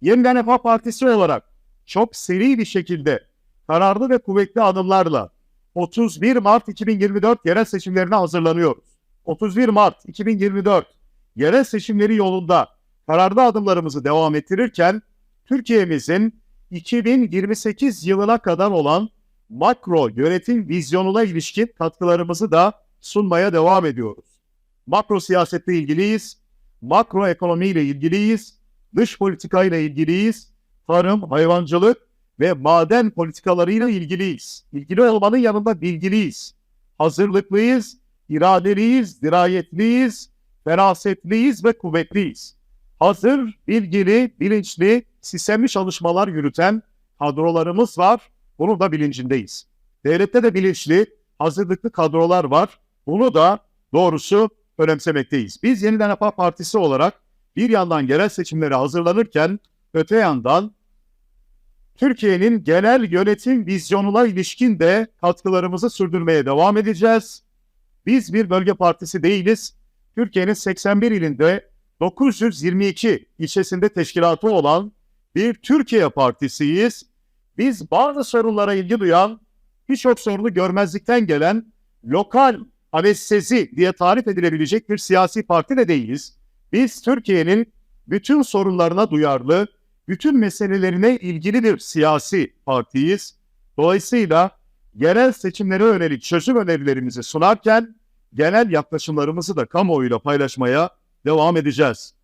Yeniden Refah Partisi olarak çok seri bir şekilde kararlı ve kuvvetli adımlarla 31 Mart 2024 yerel seçimlerine hazırlanıyoruz. 31 Mart 2024 yerel seçimleri yolunda kararlı adımlarımızı devam ettirirken Türkiye'mizin 2028 yılına kadar olan makro yönetim vizyonuna ilişkin katkılarımızı da sunmaya devam ediyoruz. Makro siyasetle ilgiliyiz, makro ekonomiyle ilgiliyiz, dış politikayla ilgiliyiz, tarım, hayvancılık ve maden politikalarıyla ilgiliyiz. İlgili olmanın yanında bilgiliyiz. Hazırlıklıyız, iradeliyiz, dirayetliyiz, ferasetliyiz ve kuvvetliyiz. Hazır, bilgili, bilinçli, sistemli çalışmalar yürüten kadrolarımız var. Bunun da bilincindeyiz. Devlette de bilinçli, hazırlıklı kadrolar var. Bunu da doğrusu önemsemekteyiz. Biz Yeniden Refah Partisi olarak bir yandan yerel seçimlere hazırlanırken öte yandan Türkiye'nin genel yönetim vizyonuna ilişkin de katkılarımızı sürdürmeye devam edeceğiz. Biz bir bölge partisi değiliz. Türkiye'nin 81 ilinde 922 ilçesinde teşkilatı olan bir Türkiye partisiyiz. Biz bazı sorunlara ilgi duyan, birçok sorunu görmezlikten gelen lokal anestezi diye tarif edilebilecek bir siyasi parti de değiliz. Biz Türkiye'nin bütün sorunlarına duyarlı, bütün meselelerine ilgili bir siyasi partiyiz. Dolayısıyla yerel seçimlere yönelik çözüm önerilerimizi sunarken genel yaklaşımlarımızı da kamuoyuyla paylaşmaya devam edeceğiz.